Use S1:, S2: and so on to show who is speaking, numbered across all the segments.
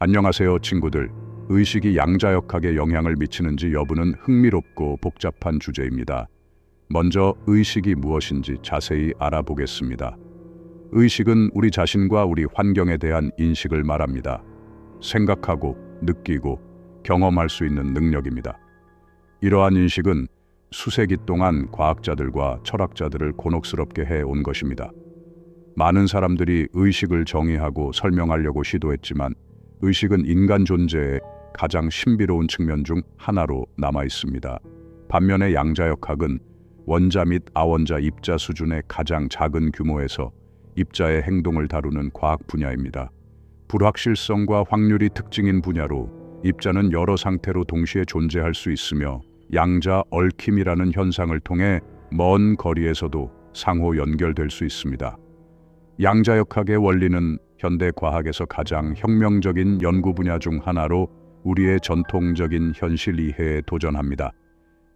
S1: 안녕하세요, 친구들. 의식이 양자역학에 영향을 미치는지 여부는 흥미롭고 복잡한 주제입니다. 먼저 의식이 무엇인지 자세히 알아보겠습니다. 의식은 우리 자신과 우리 환경에 대한 인식을 말합니다. 생각하고 느끼고 경험할 수 있는 능력입니다. 이러한 인식은 수세기 동안 과학자들과 철학자들을 곤혹스럽게 해온 것입니다. 많은 사람들이 의식을 정의하고 설명하려고 시도했지만 의식은 인간 존재의 가장 신비로운 측면 중 하나로 남아 있습니다. 반면에 양자역학은 원자 및 아원자 입자 수준의 가장 작은 규모에서 입자의 행동을 다루는 과학 분야입니다. 불확실성과 확률이 특징인 분야로 입자는 여러 상태로 동시에 존재할 수 있으며 양자 얽힘이라는 현상을 통해 먼 거리에서도 상호 연결될 수 있습니다. 양자역학의 원리는 현대 과학에서 가장 혁명적인 연구 분야 중 하나로 우리의 전통적인 현실 이해에 도전합니다.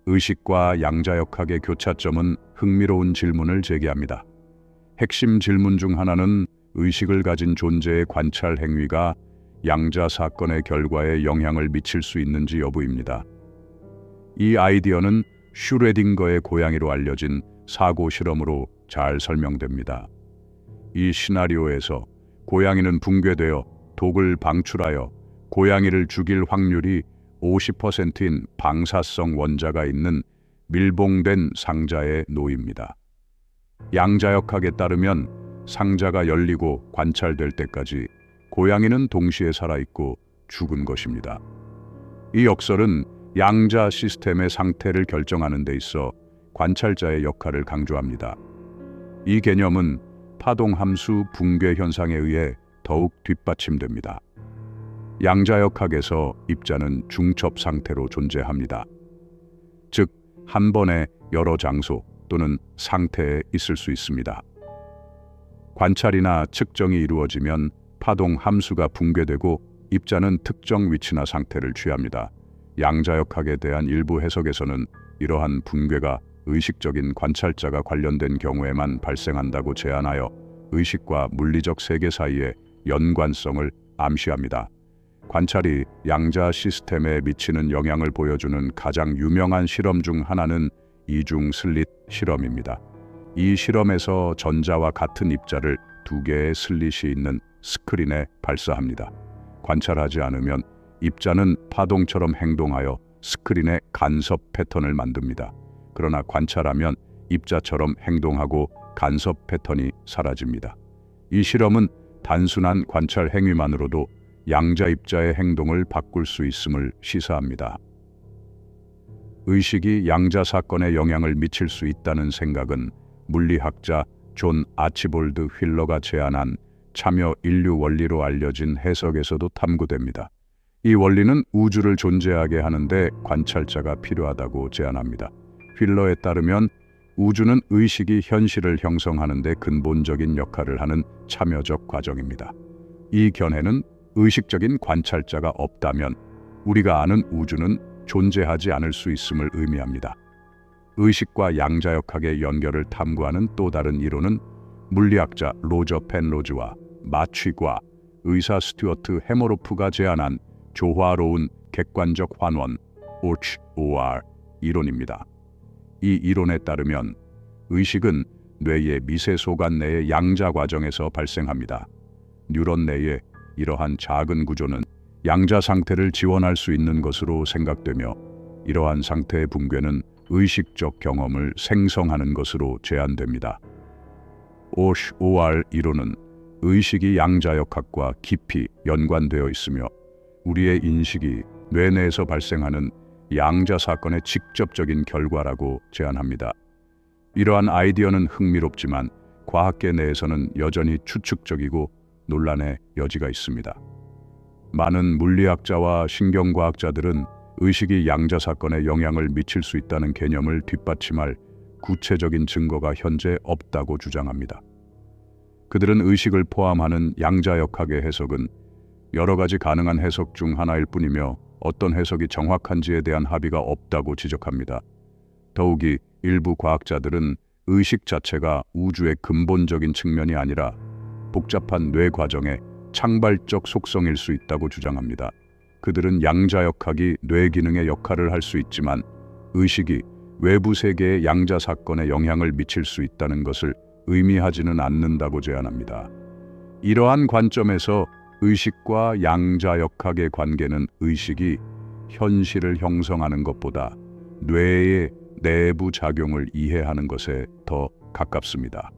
S1: 의식과 양자역학의 교차점은 흥미로운 질문을 제기합니다. 핵심 질문 중 하나는 의식을 가진 존재의 관찰 행위가 양자 사건의 결과에 영향을 미칠 수 있는지 여부입니다. 이 아이디어는 슈레딩거의 고양이로 알려진 사고 실험으로 잘 설명됩니다. 이 시나리오에서 고양이는 붕괴되어 독을 방출하여 고양이를 죽일 확률이 50%인 방사성 원자가 있는 밀봉된 상자에 놓입니다. 양자역학에 따르면 상자가 열리고 관찰될 때까지 고양이는 동시에 살아있고 죽은 것입니다. 이 역설은 양자 시스템의 상태를 결정하는 데 있어 관찰자의 역할을 강조합니다. 이 개념은 파동 함수 붕괴 현상에 의해 더욱 뒷받침됩니다. 양자역학에서 입자는 중첩 상태로 존재합니다. 즉, 한 번에 여러 장소 또는 상태에 있을 수 있습니다. 관찰이나 측정이 이루어지면 파동 함수가 붕괴되고 입자는 특정 위치나 상태를 취합니다. 양자역학에 대한 일부 해석에서는 이러한 붕괴가 의식적인 관찰자가 관련된 경우에만 발생한다고 제안하여 의식과 물리적 세계 사이의 연관성을 암시합니다. 관찰이 양자 시스템에 미치는 영향을 보여주는 가장 유명한 실험 중 하나는 이중 슬릿 실험입니다. 이 실험에서 전자와 같은 입자를 두 개의 슬릿이 있는 스크린에 발사합니다. 관찰하지 않으면 입자는 파동처럼 행동하여 스크린에 간섭 패턴을 만듭니다. 그러나 관찰하면 입자처럼 행동하고 간섭 패턴이 사라집니다. 이 실험은 단순한 관찰 행위만으로도 양자 입자의 행동을 바꿀 수 있음을 시사합니다. 의식이 양자 사건에 영향을 미칠 수 있다는 생각은 물리학자 존 아치볼드 휠러가 제안한 참여 인류 원리로 알려진 해석에서도 탐구됩니다. 이 원리는 우주를 존재하게 하는데 관찰자가 필요하다고 제안합니다. 휠러에 따르면 우주는 의식이 현실을 형성하는 데 근본적인 역할을 하는 참여적 과정입니다. 이 견해는 의식적인 관찰자가 없다면 우리가 아는 우주는 존재하지 않을 수 있음을 의미합니다. 의식과 양자역학의 연결을 탐구하는 또 다른 이론은 물리학자 로저 펜로즈와 마취과 의사 스튜어트 해머로프가 제안한 조화로운 객관적 환원 OR 이론입니다. 이 이론에 따르면 의식은 뇌의 미세 소관 내의 양자 과정에서 발생합니다. 뉴런 내의 이러한 작은 구조는 양자 상태를 지원할 수 있는 것으로 생각되며 이러한 상태의 붕괴는 의식적 경험을 생성하는 것으로 제안됩니다. OR 이론은 의식이 양자역학과 깊이 연관되어 있으며 우리의 인식이 뇌 내에서 발생하는 양자 사건의 직접적인 결과라고 제안합니다. 이러한 아이디어는 흥미롭지만 과학계 내에서는 여전히 추측적이고 논란의 여지가 있습니다. 많은 물리학자와 신경과학자들은 의식이 양자 사건에 영향을 미칠 수 있다는 개념을 뒷받침할 구체적인 증거가 현재 없다고 주장합니다. 그들은 의식을 포함하는 양자역학의 해석은 여러 가지 가능한 해석 중 하나일 뿐이며 어떤 해석이 정확한지에 대한 합의가 없다고 지적합니다. 더욱이 일부 과학자들은 의식 자체가 우주의 근본적인 측면이 아니라 복잡한 뇌 과정의 창발적 속성일 수 있다고 주장합니다. 그들은 양자역학이 뇌 기능의 역할을 할 수 있지만 의식이 외부 세계의 양자 사건에 영향을 미칠 수 있다는 것을 의미하지는 않는다고 제안합니다. 이러한 관점에서 의식과 양자역학의 관계는 의식이 현실을 형성하는 것보다 뇌의 내부 작용을 이해하는 것에 더 가깝습니다.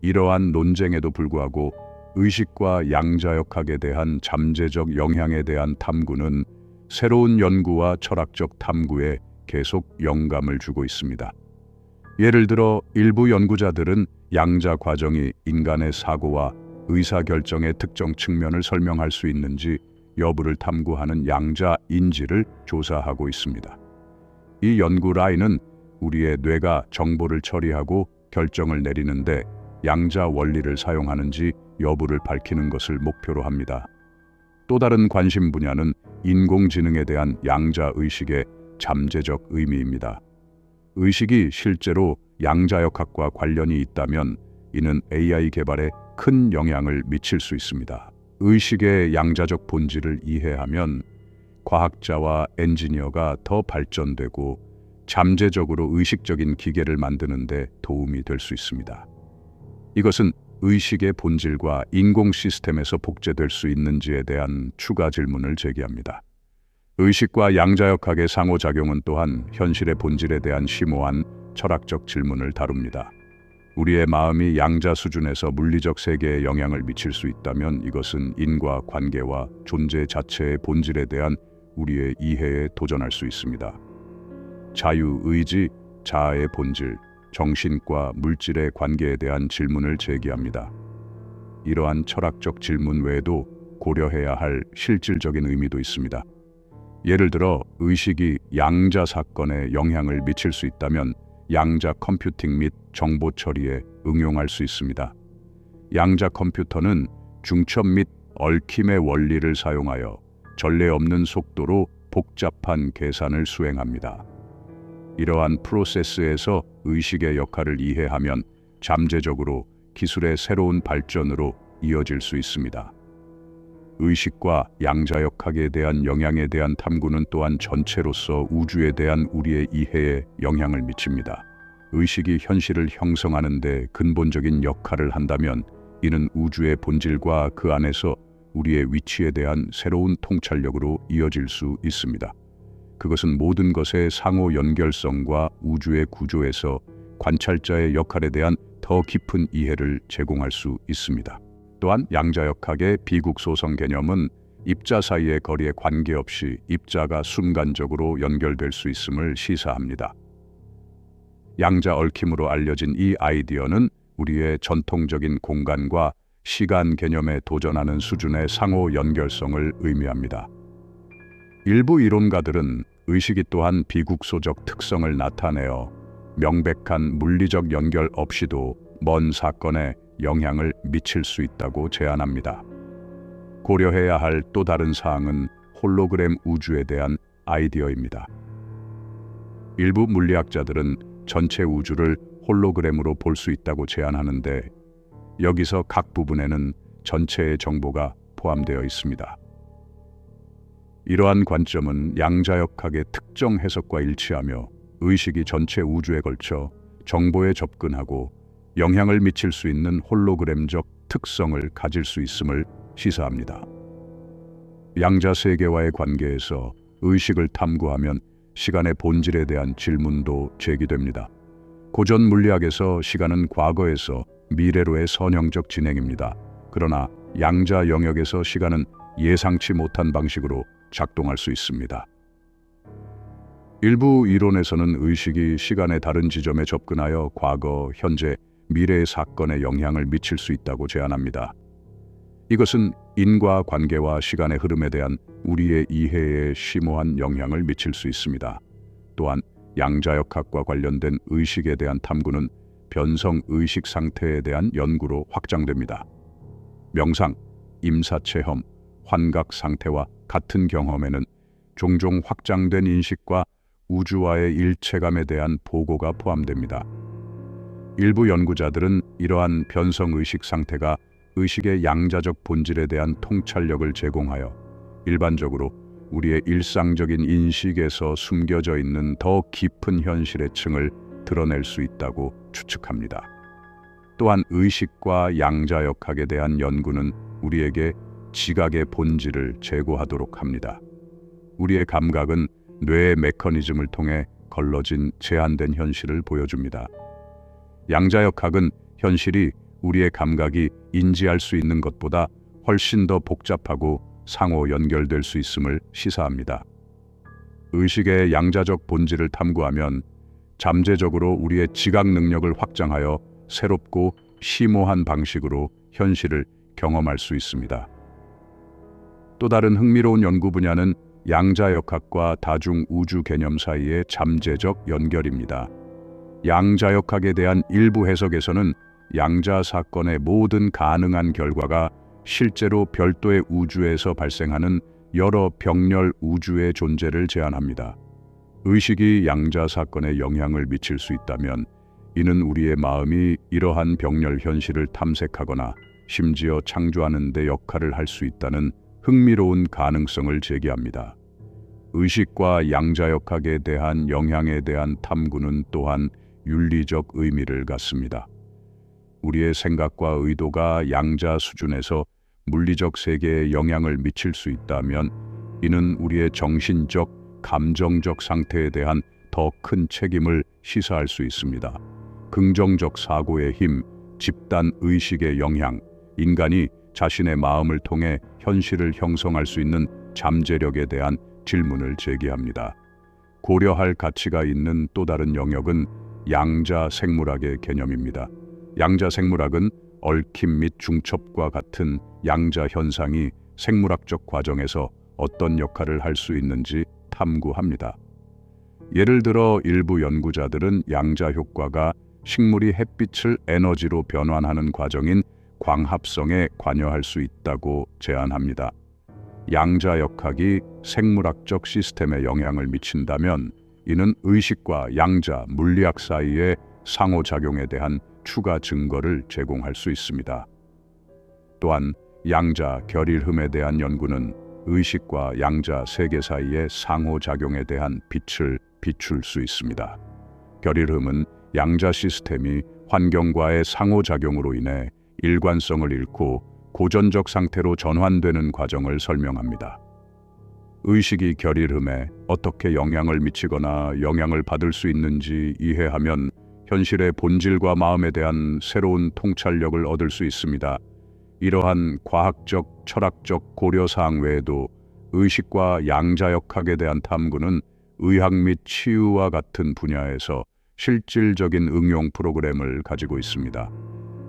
S1: 이러한 논쟁에도 불구하고 의식과 양자역학에 대한 잠재적 영향에 대한 탐구는 새로운 연구와 철학적 탐구에 계속 영감을 주고 있습니다. 예를 들어 일부 연구자들은 양자 과정이 인간의 사고와 의사결정의 특정 측면을 설명할 수 있는지 여부를 탐구하는 양자 인지를 조사하고 있습니다. 이 연구 라인은 우리의 뇌가 정보를 처리하고 결정을 내리는데 양자 원리를 사용하는지 여부를 밝히는 것을 목표로 합니다. 또 다른 관심 분야는 인공지능에 대한 양자 의식의 잠재적 의미입니다. 의식이 실제로 양자역학과 관련이 있다면 이는 AI 개발에 큰 영향을 미칠 수 있습니다. 의식의 양자적 본질을 이해하면 과학자와 엔지니어가 더 발전되고 잠재적으로 의식적인 기계를 만드는 데 도움이 될 수 있습니다. 이것은 의식의 본질과 인공 시스템에서 복제될 수 있는지에 대한 추가 질문을 제기합니다. 의식과 양자역학의 상호작용은 또한 현실의 본질에 대한 심오한 철학적 질문을 다룹니다. 우리의 마음이 양자 수준에서 물리적 세계에 영향을 미칠 수 있다면 이것은 인과 관계와 존재 자체의 본질에 대한 우리의 이해에 도전할 수 있습니다. 자유, 의지, 자아의 본질, 정신과 물질의 관계에 대한 질문을 제기합니다. 이러한 철학적 질문 외에도 고려해야 할 실질적인 의미도 있습니다. 예를 들어 의식이 양자 사건에 영향을 미칠 수 있다면 양자 컴퓨팅 및 정보 처리에 응용할 수 있습니다. 양자 컴퓨터는 중첩 및 얽힘의 원리를 사용하여 전례 없는 속도로 복잡한 계산을 수행합니다. 이러한 프로세스에서 의식의 역할을 이해하면 잠재적으로 기술의 새로운 발전으로 이어질 수 있습니다. 의식과 양자역학에 대한 영향에 대한 탐구는 또한 전체로서 우주에 대한 우리의 이해에 영향을 미칩니다. 의식이 현실을 형성하는 데 근본적인 역할을 한다면 이는 우주의 본질과 그 안에서 우리의 위치에 대한 새로운 통찰력으로 이어질 수 있습니다. 그것은 모든 것의 상호 연결성과 우주의 구조에서 관찰자의 역할에 대한 더 깊은 이해를 제공할 수 있습니다. 또한 양자역학의 비국소성 개념은 입자 사이의 거리에 관계없이 입자가 순간적으로 연결될 수 있음을 시사합니다. 양자 얽힘으로 알려진 이 아이디어는 우리의 전통적인 공간과 시간 개념에 도전하는 수준의 상호 연결성을 의미합니다. 일부 이론가들은 의식이 또한 비국소적 특성을 나타내어 명백한 물리적 연결 없이도 먼 사건에 영향을 미칠 수 있다고 제안합니다. 고려해야 할 또 다른 사항은 홀로그램 우주에 대한 아이디어입니다. 일부 물리학자들은 전체 우주를 홀로그램으로 볼 수 있다고 제안하는데 여기서 각 부분에는 전체의 정보가 포함되어 있습니다. 이러한 관점은 양자역학의 특정 해석과 일치하며 의식이 전체 우주에 걸쳐 정보에 접근하고 영향을 미칠 수 있는 홀로그램적 특성을 가질 수 있음을 시사합니다. 양자 세계와의 관계에서 의식을 탐구하면 시간의 본질에 대한 질문도 제기됩니다. 고전 물리학에서 시간은 과거에서 미래로의 선형적 진행입니다. 그러나 양자 영역에서 시간은 예상치 못한 방식으로 작동할 수 있습니다. 일부 이론에서는 의식이 시간의 다른 지점에 접근하여 과거, 현재, 미래의 사건에 영향을 미칠 수 있다고 제안합니다. 이것은 인과 관계와 시간의 흐름에 대한 우리의 이해에 심오한 영향을 미칠 수 있습니다. 또한 양자역학과 관련된 의식에 대한 탐구는 변성 의식 상태에 대한 연구로 확장됩니다. 명상, 임사체험, 환각 상태와 같은 경험에는 종종 확장된 인식과 우주와의 일체감에 대한 보고가 포함됩니다. 일부 연구자들은 이러한 변성 의식 상태가 의식의 양자적 본질에 대한 통찰력을 제공하여 일반적으로 우리의 일상적인 인식에서 숨겨져 있는 더 깊은 현실의 층을 드러낼 수 있다고 추측합니다. 또한 의식과 양자역학에 대한 연구는 우리에게 지각의 본질을 제고하도록 합니다. 우리의 감각은 뇌의 메커니즘을 통해 걸러진 제한된 현실을 보여줍니다. 양자역학은 현실이 우리의 감각이 인지할 수 있는 것보다 훨씬 더 복잡하고 상호 연결될 수 있음을 시사합니다. 의식의 양자적 본질을 탐구하면 잠재적으로 우리의 지각 능력을 확장하여 새롭고 심오한 방식으로 현실을 경험할 수 있습니다. 또 다른 흥미로운 연구 분야는 양자역학과 다중 우주 개념 사이의 잠재적 연결입니다. 양자역학에 대한 일부 해석에서는 양자 사건의 모든 가능한 결과가 실제로 별도의 우주에서 발생하는 여러 병렬 우주의 존재를 제안합니다. 의식이 양자 사건에 영향을 미칠 수 있다면 이는 우리의 마음이 이러한 병렬 현실을 탐색하거나 심지어 창조하는 데 역할을 할 수 있다는 흥미로운 가능성을 제기합니다. 의식과 양자역학에 대한 영향에 대한 탐구는 또한 윤리적 의미를 갖습니다. 우리의 생각과 의도가 양자 수준에서 물리적 세계에 영향을 미칠 수 있다면 이는 우리의 정신적, 감정적 상태에 대한 더 큰 책임을 시사할 수 있습니다. 긍정적 사고의 힘, 집단 의식의 영향, 인간이 자신의 마음을 통해 현실을 형성할 수 있는 잠재력에 대한 질문을 제기합니다. 고려할 가치가 있는 또 다른 영역은 양자 생물학의 개념입니다. 양자 생물학은 얽힘 및 중첩과 같은 양자 현상이 생물학적 과정에서 어떤 역할을 할 수 있는지 탐구합니다. 예를 들어 일부 연구자들은 양자 효과가 식물이 햇빛을 에너지로 변환하는 과정인 광합성에 관여할 수 있다고 제안합니다. 양자 역학이 생물학적 시스템에 영향을 미친다면 이는 의식과 양자 물리학 사이의 상호작용에 대한 추가 증거를 제공할 수 있습니다. 또한 양자 결일흠에 대한 연구는 의식과 양자 세계 사이의 상호작용에 대한 빛을 비출 수 있습니다. 결일흠은 양자 시스템이 환경과의 상호작용으로 인해 일관성을 잃고 고전적 상태로 전환되는 과정을 설명합니다. 의식이 결일음에 어떻게 영향을 미치거나 영향을 받을 수 있는지 이해하면 현실의 본질과 마음에 대한 새로운 통찰력을 얻을 수 있습니다. 이러한 과학적, 철학적 고려사항 외에도 의식과 양자역학에 대한 탐구는 의학 및 치유와 같은 분야에서 실질적인 응용 프로그램을 가지고 있습니다.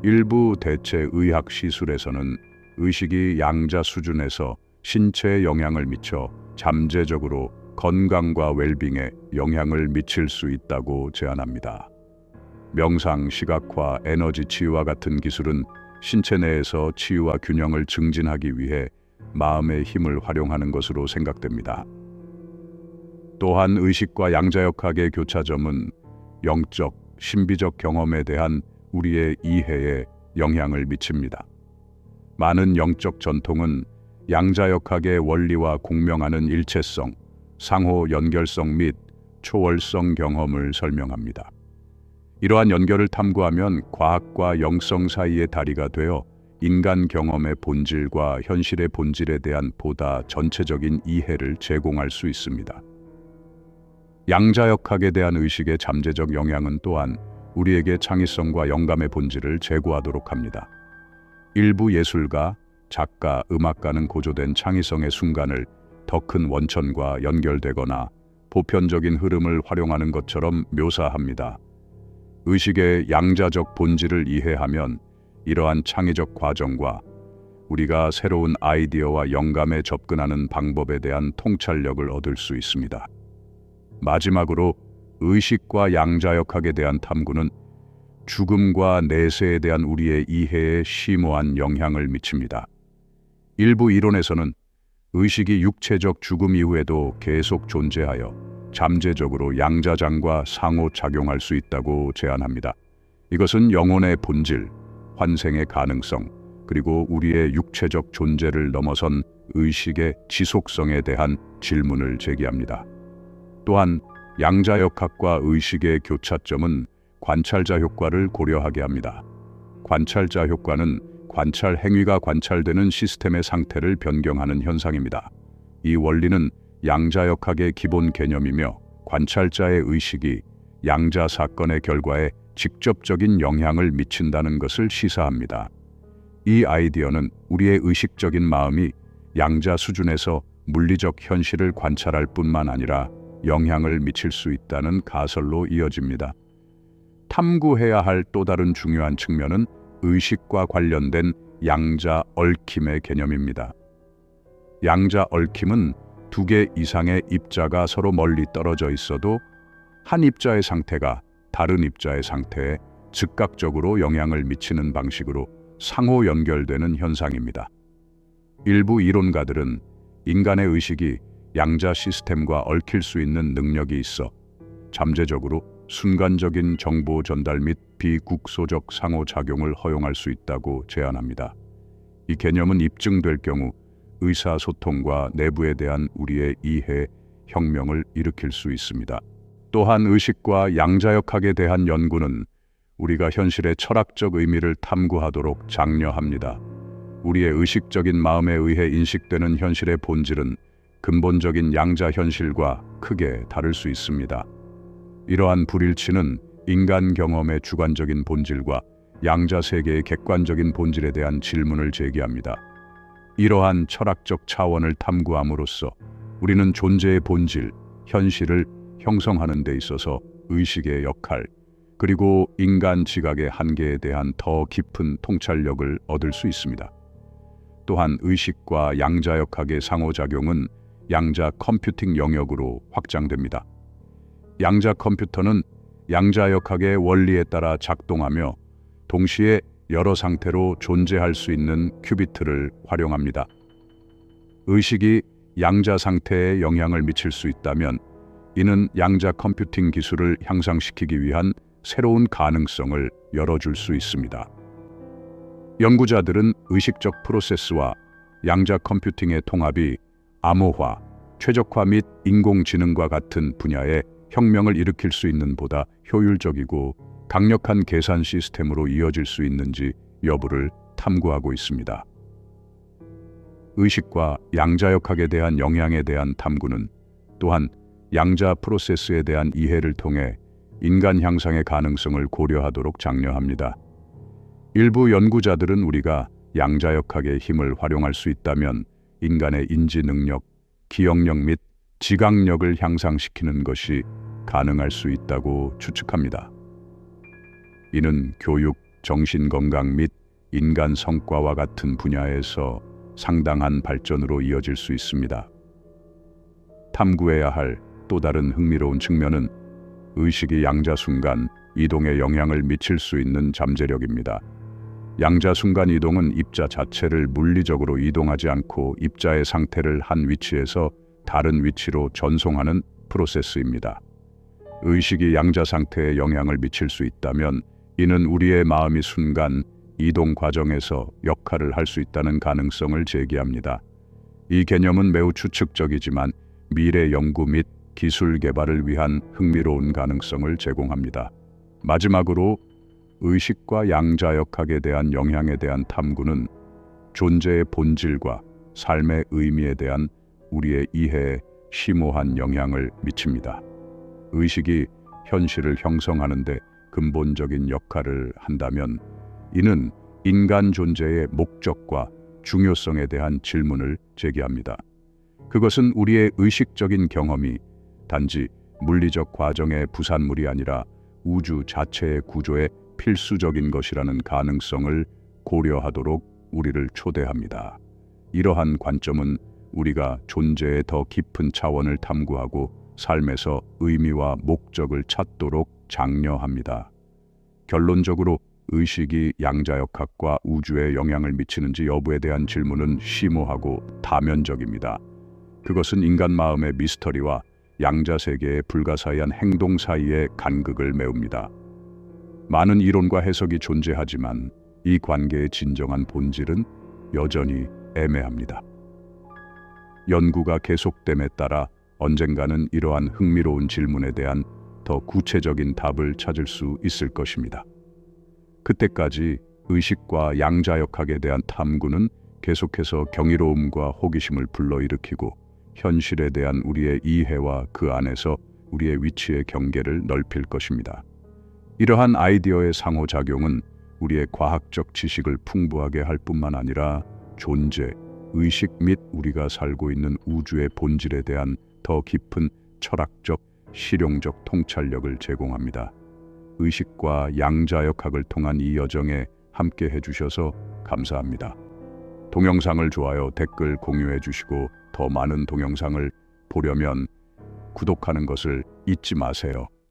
S1: 일부 대체 의학 시술에서는 의식이 양자 수준에서 신체에 영향을 미쳐 잠재적으로 건강과 웰빙에 영향을 미칠 수 있다고 제안합니다. 명상, 시각화, 에너지 치유와 같은 기술은 신체 내에서 치유와 균형을 증진하기 위해 마음의 힘을 활용하는 것으로 생각됩니다. 또한 의식과 양자역학의 교차점은 영적, 신비적 경험에 대한 우리의 이해에 영향을 미칩니다. 많은 영적 전통은 양자역학의 원리와 공명하는 일체성, 상호 연결성 및 초월성 경험을 설명합니다. 이러한 연결을 탐구하면 과학과 영성 사이의 다리가 되어 인간 경험의 본질과 현실의 본질에 대한 보다 전체적인 이해를 제공할 수 있습니다. 양자역학에 대한 의식의 잠재적 영향은 또한 우리에게 창의성과 영감의 본질을 제고하도록 합니다. 일부 예술가, 작가, 음악가는 고조된 창의성의 순간을 더 큰 원천과 연결되거나 보편적인 흐름을 활용하는 것처럼 묘사합니다. 의식의 양자적 본질을 이해하면 이러한 창의적 과정과 우리가 새로운 아이디어와 영감에 접근하는 방법에 대한 통찰력을 얻을 수 있습니다. 마지막으로 의식과 양자역학에 대한 탐구는 죽음과 내세에 대한 우리의 이해에 심오한 영향을 미칩니다. 일부 이론에서는 의식이 육체적 죽음 이후에도 계속 존재하여 잠재적으로 양자장과 상호작용할 수 있다고 제안합니다. 이것은 영혼의 본질, 환생의 가능성, 그리고 우리의 육체적 존재를 넘어선 의식의 지속성에 대한 질문을 제기합니다. 또한 양자역학과 의식의 교차점은 관찰자 효과를 고려하게 합니다. 관찰자 효과는 관찰 행위가 관찰되는 시스템의 상태를 변경하는 현상입니다. 이 원리는 양자역학의 기본 개념이며 관찰자의 의식이 양자 사건의 결과에 직접적인 영향을 미친다는 것을 시사합니다. 이 아이디어는 우리의 의식적인 마음이 양자 수준에서 물리적 현실을 관찰할 뿐만 아니라 영향을 미칠 수 있다는 가설로 이어집니다. 탐구해야 할 또 다른 중요한 측면은 의식과 관련된 양자 얽힘의 개념입니다. 양자 얽힘은 두 개 이상의 입자가 서로 멀리 떨어져 있어도 한 입자의 상태가 다른 입자의 상태에 즉각적으로 영향을 미치는 방식으로 상호 연결되는 현상입니다. 일부 이론가들은 인간의 의식이 양자 시스템과 얽힐 수 있는 능력이 있어 잠재적으로 순간적인 정보 전달 및 비국소적 상호작용을 허용할 수 있다고 제안합니다. 이 개념은 입증될 경우 의사소통과 내부에 대한 우리의 이해, 혁명을 일으킬 수 있습니다. 또한 의식과 양자역학에 대한 연구는 우리가 현실의 철학적 의미를 탐구하도록 장려합니다. 우리의 의식적인 마음에 의해 인식되는 현실의 본질은 근본적인 양자 현실과 크게 다를 수 있습니다. 이러한 불일치는 인간 경험의 주관적인 본질과 양자 세계의 객관적인 본질에 대한 질문을 제기합니다. 이러한 철학적 차원을 탐구함으로써 우리는 존재의 본질, 현실을 형성하는 데 있어서 의식의 역할, 그리고 인간 지각의 한계에 대한 더 깊은 통찰력을 얻을 수 있습니다. 또한 의식과 양자역학의 상호작용은 양자 컴퓨팅 영역으로 확장됩니다. 양자 컴퓨터는 양자역학의 원리에 따라 작동하며 동시에 여러 상태로 존재할 수 있는 큐비트를 활용합니다. 의식이 양자 상태에 영향을 미칠 수 있다면 이는 양자 컴퓨팅 기술을 향상시키기 위한 새로운 가능성을 열어줄 수 있습니다. 연구자들은 의식적 프로세스와 양자 컴퓨팅의 통합이 암호화, 최적화 및 인공지능과 같은 분야에 혁명을 일으킬 수 있는 보다 효율적이고 강력한 계산 시스템으로 이어질 수 있는지 여부를 탐구하고 있습니다. 의식과 양자역학에 대한 영향에 대한 탐구는 또한 양자 프로세스에 대한 이해를 통해 인간 향상의 가능성을 고려하도록 장려합니다. 일부 연구자들은 우리가 양자역학의 힘을 활용할 수 있다면 인간의 인지 능력, 기억력 및 지각력을 향상시키는 것이 가능할 수 있다고 추측합니다. 이는 교육, 정신건강 및 인간 성과와 같은 분야에서 상당한 발전으로 이어질 수 있습니다. 탐구해야 할 또 다른 흥미로운 측면은 의식이 양자 순간 이동에 영향을 미칠 수 있는 잠재력입니다. 양자 순간 이동은 입자 자체를 물리적으로 이동하지 않고 입자의 상태를 한 위치에서 다른 위치로 전송하는 프로세스입니다. 의식이 양자 상태에 영향을 미칠 수 있다면 이는 우리의 마음이 순간 이동 과정에서 역할을 할 수 있다는 가능성을 제기합니다. 이 개념은 매우 추측적이지만 미래 연구 및 기술 개발을 위한 흥미로운 가능성을 제공합니다. 마지막으로 의식과 양자역학에 대한 영향에 대한 탐구는 존재의 본질과 삶의 의미에 대한 우리의 이해에 심오한 영향을 미칩니다. 의식이 현실을 형성하는 데 근본적인 역할을 한다면 이는 인간 존재의 목적과 중요성에 대한 질문을 제기합니다. 그것은 우리의 의식적인 경험이 단지 물리적 과정의 부산물이 아니라 우주 자체의 구조에 필수적인 것이라는 가능성을 고려하도록 우리를 초대합니다. 이러한 관점은 우리가 존재의 더 깊은 차원을 탐구하고 삶에서 의미와 목적을 찾도록 장려합니다. 결론적으로 의식이 양자역학과 우주에 영향을 미치는지 여부에 대한 질문은 심오하고 다면적입니다. 그것은 인간 마음의 미스터리와 양자 세계의 불가사의한 행동 사이의 간극을 메웁니다. 많은 이론과 해석이 존재하지만 이 관계의 진정한 본질은 여전히 애매합니다. 연구가 계속됨에 따라 언젠가는 이러한 흥미로운 질문에 대한 더 구체적인 답을 찾을 수 있을 것입니다. 그때까지 의식과 양자역학에 대한 탐구는 계속해서 경이로움과 호기심을 불러일으키고 현실에 대한 우리의 이해와 그 안에서 우리의 위치의 경계를 넓힐 것입니다. 이러한 아이디어의 상호작용은 우리의 과학적 지식을 풍부하게 할 뿐만 아니라 존재, 의식 및 우리가 살고 있는 우주의 본질에 대한 더 깊은 철학적, 실용적 통찰력을 제공합니다. 의식과 양자역학을 통한 이 여정에 함께 해주셔서 감사합니다. 동영상을 좋아요, 댓글 공유해 주시고 더 많은 동영상을 보려면 구독하는 것을 잊지 마세요.